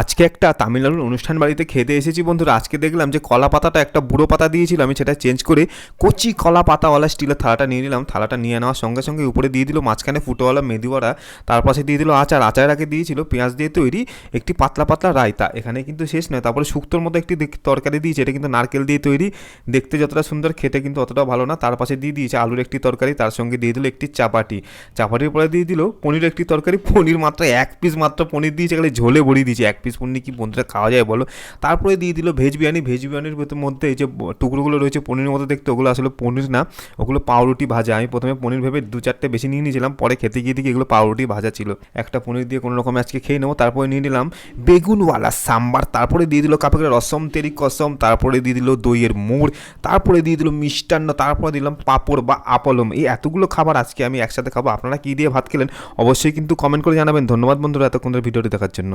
আজকে একটা তামিলনাড়ুর অনুষ্ঠান বাড়িতে খেতে এসেছি বন্ধুরা। আজকে দেখলাম যে কলা পাতাটা একটা বুড়ো পাতা দিয়েছিল, আমি সেটা চেঞ্জ করে কচি কলা পাতাওয়ালা স্টিলের থালাটা নিয়ে নিলাম। থালাটা নিয়ে নেওয়ার সঙ্গে সঙ্গে উপরে দিয়ে দিল মাঝখানে ফুটোওয়ালা মেদিওয়ারা তার পাশে দিয়ে দিল আচার। আচার আগে দিয়েছিল, পেঁয়াজ দিয়ে তৈরি একটি পাতলা পাতলা রায়তা। এখানে কিন্তু শেষ নয়, তারপরে শুক্তোর মতো একটি তরকারি দিয়েছে, এটা কিন্তু নারকেল দিয়ে তৈরি। দেখতে যতটা সুন্দর, খেতে কিন্তু অতটা ভালো না। তার পাশে দিয়ে দিয়েছে আলুর একটি তরকারি, তার সঙ্গে দিয়ে দিল একটি চাপাটি। চাপাটির পরে দিয়ে দিল পনির একটি তরকারি, পনির মাত্র এক পিস মাত্র পনির দিয়েছে এখানে ঝোলে ভরিয়ে দিয়েছে এক পিস পনির কি বন্ধুরা খাওয়া যায় বলো? তারপরে দিয়ে দিল ভেজ বিরিয়ানি। ভেজ বিরিয়ানির মধ্যে এই যে টুকরোগুলো রয়েছে পনিরের মতো দেখতে, ওগুলো আসলে পনির না, ওগুলো পাউরুটি ভাজা। আমি প্রথমে পনির ভেবে দু চারটে বেশি নিয়ে নিয়েছিলাম, পরে খেতে গিয়ে দেখি এগুলো পাউরুটি ভাজা ছিল। একটা পনির দিয়ে কোনো রকমে আজকে খেয়ে নেব। তারপরে নিয়ে নিলাম বেগুনওয়ালা সাম্বার। তারপরে দিয়ে দিল কাপে করে রসম, তেরি কসম, তারপরে দিয়ে দিল দইয়ের মোড়, তারপরে দিয়ে দিল মিষ্টান্ন, তারপরে দিলাম পাঁপড় বা আপলম। এই এতগুলো খাবার আজকে আমি একসাথে খাব। আপনারা কী দিয়ে ভাত খেলেন? অবশ্যই কিন্তু কমেন্ট করে জানাবেন। ধন্যবাদ বন্ধুরা এতক্ষণ ভিডিওটি দেখার জন্য।